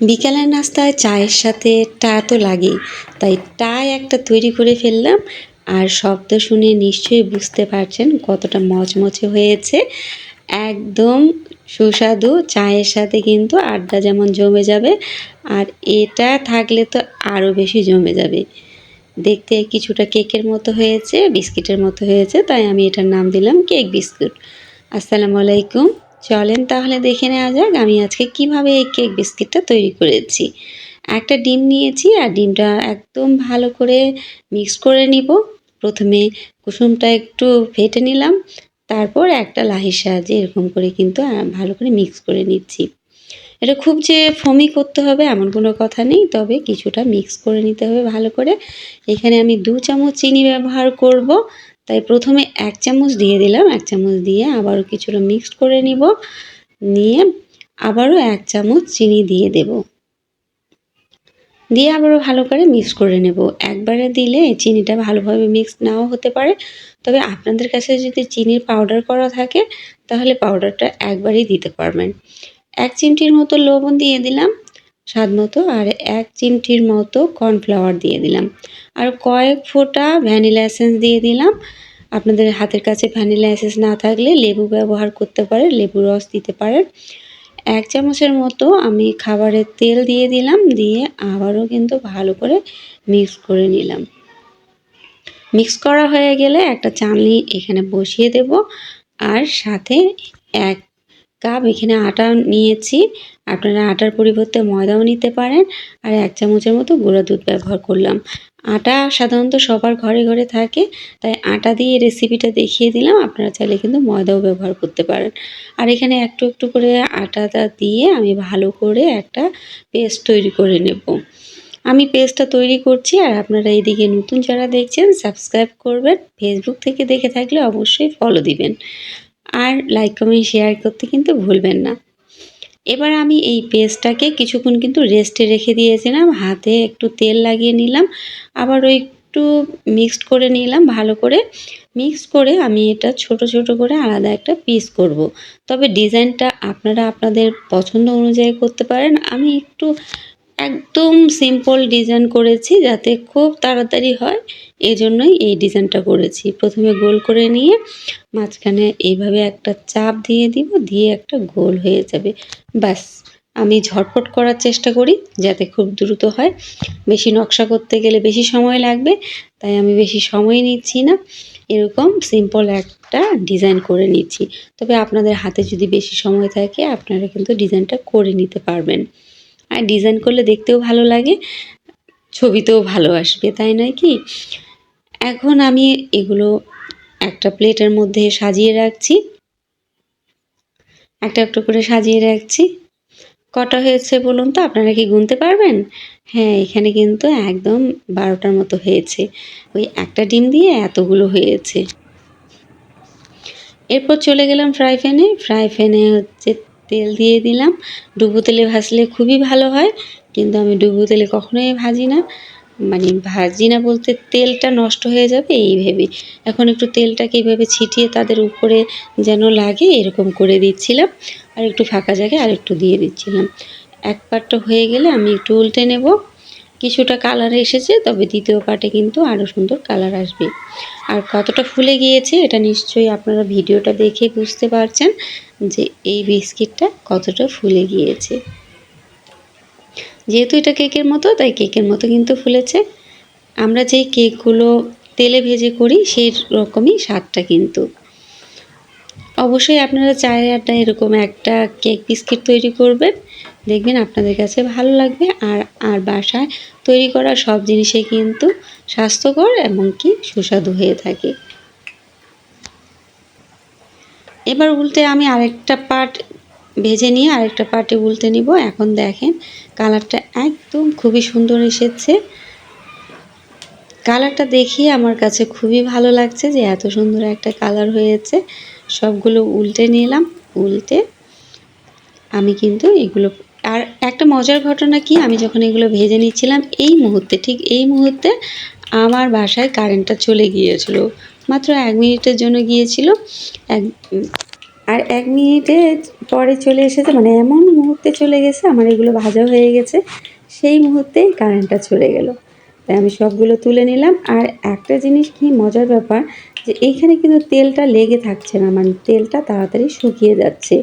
বিকালের নাস্তায় চায়ের সাথে টা তো লাগেই। তাই টাই একটা তৈরি করে ফেললাম, আর শব্দ শুনে নিশ্চয়ই বুঝতে পারছেন কতটা মচমচে হয়েছে। একদম সুস্বাদু চায়ের সাথে কিন্তু আড্ডা যেমন জমে যাবে, আর এটা থাকলে তো আরও বেশি জমে যাবে। দেখতে কিছুটা কেকের মতো হয়েছে, বিস্কিটের মতো হয়েছে, তাই আমি এটার নাম দিলাম কেক বিস্কুট। আসসালামু আলাইকুম। চলেন তাহলে দেখে নেওয়া যাক আমি আজকে কীভাবে এই কেক বিস্কিটটা তৈরি করেছি। একটা ডিম নিয়েছি আর ডিমটা একদম ভালো করে মিক্স করে নিব। প্রথমে কুসুমটা একটু ফেটে নিলাম, তারপর একটা লাহির সাহায্যে এরকম করে কিন্তু ভালো করে মিক্স করে নিচ্ছি। এটা খুব যে ফমি করতে হবে এমন কোনো কথা নেই, তবে কিছুটা মিক্স করে নিতে হবে ভালো করে। এখানে আমি দু চামচ চিনি ব্যবহার করব তাই প্রথমে এক চামচ দিয়ে দিলাম, এক চামচ দিয়ে আবারও কিছুটা মিক্সড করে নিব, নিয়ে আবারও এক চামচ চিনি দিয়ে দেব। দিয়ে আবারও ভালো করে মিক্স করে নেব। একবারে দিলে চিনিটা ভালোভাবে মিক্স নাও হতে পারে। তবে আপনাদের কাছে যদি চিনির পাউডার করা থাকে, তাহলে পাউডারটা একবারই দিতে পারবেন। এক চিমটির মতো লবণ দিয়ে দিলাম। স্বাদ মতো আর এক চিমটির মতো কর্নফ্লাওয়ার দিয়ে দিলাম। আর কয়েক ফোঁটা ভ্যানিলা এসেন্স দিয়ে দিলাম। আপনাদের হাতের কাছে ভ্যানিলা এসেন্স না থাকলে লেবু ব্যবহার করতে পারেন লেবু রস দিতে পারেন। এক চামচের মতো আমি খাবারের তেল দিয়ে দিলাম, দিয়ে আবারও কিন্তু ভালো করে মিক্স করে নিলাম। মিক্স করা হয়ে গেলে একটা চালনি এখানে বসিয়ে দেব। আর সাথে এক কাপ, এখানে আটা নিয়েছি। আপনারা আটার পরিবর্তে ময়দাও নিতে পারেন। আর এক চামচের মতো গুঁড়া দুধ ব্যবহার করলাম। আটা সাধারণত সবার ঘরে ঘরে থাকে, তাই আটা দিয়ে রেসিপিটা দেখিয়ে দিলাম। আপনারা চাইলে কিন্তু ময়দাও ব্যবহার করতে পারেন। আর এখানে একটু একটু করে আটাটা দিয়ে আমি ভালো করে একটা পেস্ট তৈরি করে নেব। আমি পেজটা তৈরি করছি, আর আপনারা এইদিকে নতুন যারা দেখছেন সাবস্ক্রাইব করবেন। ফেসবুক থেকে দেখে থাকলে অবশ্যই ফলো দিবেন। আর লাইক কমেন্ট শেয়ার করতে কিন্তু ভুলবেন না। এবার আমি এই পেস্টটাকে কিছুক্ষণ কিন্তু রেস্টে রেখে দিয়েছিলাম, হাতে একটু তেল লাগিয়ে নিলাম, আবার ওই একটু মিক্সড করে নিলাম, ভালো করে। মিক্স করে আমি এটা ছোট ছোট করে আলাদা একটা পিস করব। তবে ডিজাইনটা আপনারা আপনাদের পছন্দ অনুযায়ী করতে পারেন। আমি একটু একদম সিম্পল ডিজাইন করেছি যাতে খুব তাড়াতাড়ি হয়। এই জন্যই এই ডিজাইনটা করেছি। প্রথমে গোল করে নিয়ে মাঝখানে এইভাবে একটা চাপ দিয়ে দিব, দিয়ে একটা গোল হয়ে যাবে। ব্যাস, আমি ঝটপট করার চেষ্টা করি যাতে খুব দ্রুত হয়। বেশি নকশা করতে গেলে বেশি সময় লাগবে, তাই আমি বেশি সময় নিচ্ছি না। এরকম সিম্পল একটা ডিজাইন করে নিচ্ছি। তবে আপনাদের হাতে যদি বেশি সময় থাকে, আপনারা কিন্তু ডিজাইনটা করে নিতে পারবেন। আর ডিজাইন করলে দেখতেও ভালো লাগে, ছবিতেও ভালো আসবে, তাই নয় কি? এখন আমি এগুলো একটা প্লেটের মধ্যে সাজিয়ে রাখছি। একটা একটু করে সাজিয়ে রাখছি। কটা হয়েছে বলুন তো? আপনারা কি গুনতে পারবেন? হ্যাঁ এখানে কিন্তু একদম বারোটার মতো হয়েছে। ওই একটা ডিম দিয়ে এতগুলো হয়েছে। এরপর চলে গেলাম ফ্রাই প্যানে ফ্রাই প্যানে হচ্ছে তেল দিয়ে দিলাম। ডুবু তেলে ভাজলে খুবই ভালো হয়, কিন্তু আমি ডুবু তেলে কখনোই ভাজি না। মানে ভাজি না বলতে তেলটা নষ্ট হয়ে যাবে এই ভেবে এখন একটু তেলটাকে এইভাবে ছিটিয়ে তাদের উপরে যেন লাগে, এরকম করে দিচ্ছিলাম। আর একটু ফাঁকা জায়গায় আর একটু দিয়ে দিচ্ছিলাম। এক পাটটা হয়ে গেলে আমি একটু উল্টে নেব। কিছুটা কালার এসেছে, তবে দ্বিতীয় পাটে কিন্তু আরও সুন্দর কালার আসবে। আর কতটা ফুলে গিয়েছে, এটা নিশ্চয়ই আপনারা ভিডিওটা দেখে বুঝতে পারছেন যে এই বিস্কিটটা কতটা ফুলে গিয়েছে। যেহেতু এটা কেকের মতো, তাই কেকের মতো কিন্তু ফুলেছে। আমরা যেই কেকগুলো তেলে ভেজে করি, সেই রকমই স্বাদটা কিন্তু। অবশ্যই আপনারা চায়ের আড্ডা এরকম একটা কেক বিস্কিট তৈরি করবেন। দেখবেন আপনাদের কাছে ভালো লাগবে আর আর বাসায় তৈরি করা সব জিনিসই কিন্তু স্বাস্থ্যকর এবং কি সুস্বাদু হয়ে থাকে। এবার উল্টে আমি আরেকটা পার্ট ভেজে নিয়ে আরেকটা পার্টে উল্টে নিব। এখন দেখেন কালারটা একদম খুবই সুন্দর এসেছে। কালারটা দেখিয়ে আমার কাছে খুবই ভালো লাগছে যে এত সুন্দর একটা কালার হয়েছে। সবগুলো উল্টে নিলাম। উল্টে আমি কিন্তু এগুলো আর একটা মজার ঘটনা কি? আমি যখন এগুলো ভেজে নিচ্ছিলাম, এই মুহূর্তে, ঠিক এই মুহূর্তে আমার বাসায় কারেন্টটা চলে গিয়েছিল। মাত্র এক মিনিটের জন্য গিয়েছিল। এক, আর এক মিনিটে পরে চলে এসেছে মানে এমন মুহূর্তে চলে গেছে, আমার এগুলো ভাজা হয়ে গেছে, সেই মুহূর্তেই কারেন্টটা চলে গেল। তাই আমি সবগুলো তুলে নিলাম। আর একটা জিনিস কি মজার ব্যাপার, যে এইখানে কিন্তু তেলটা লেগে থাকছে না মানে তেলটা তাড়াতাড়ি শুকিয়ে যাচ্ছে।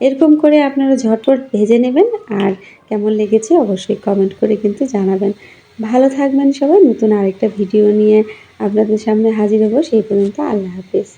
এরকম করে আপনারা ঝটপট ভেজে নেবেন আর কেমন লেগেছে অবশ্যই কমেন্ট করে কিন্তু জানাবেন। ভালো থাকবেন সবাই, নতুন আরেকটা ভিডিও নিয়ে আপনাদের সামনে হাজির হব, সেই পর্যন্ত আল্লাহ হাফিজ।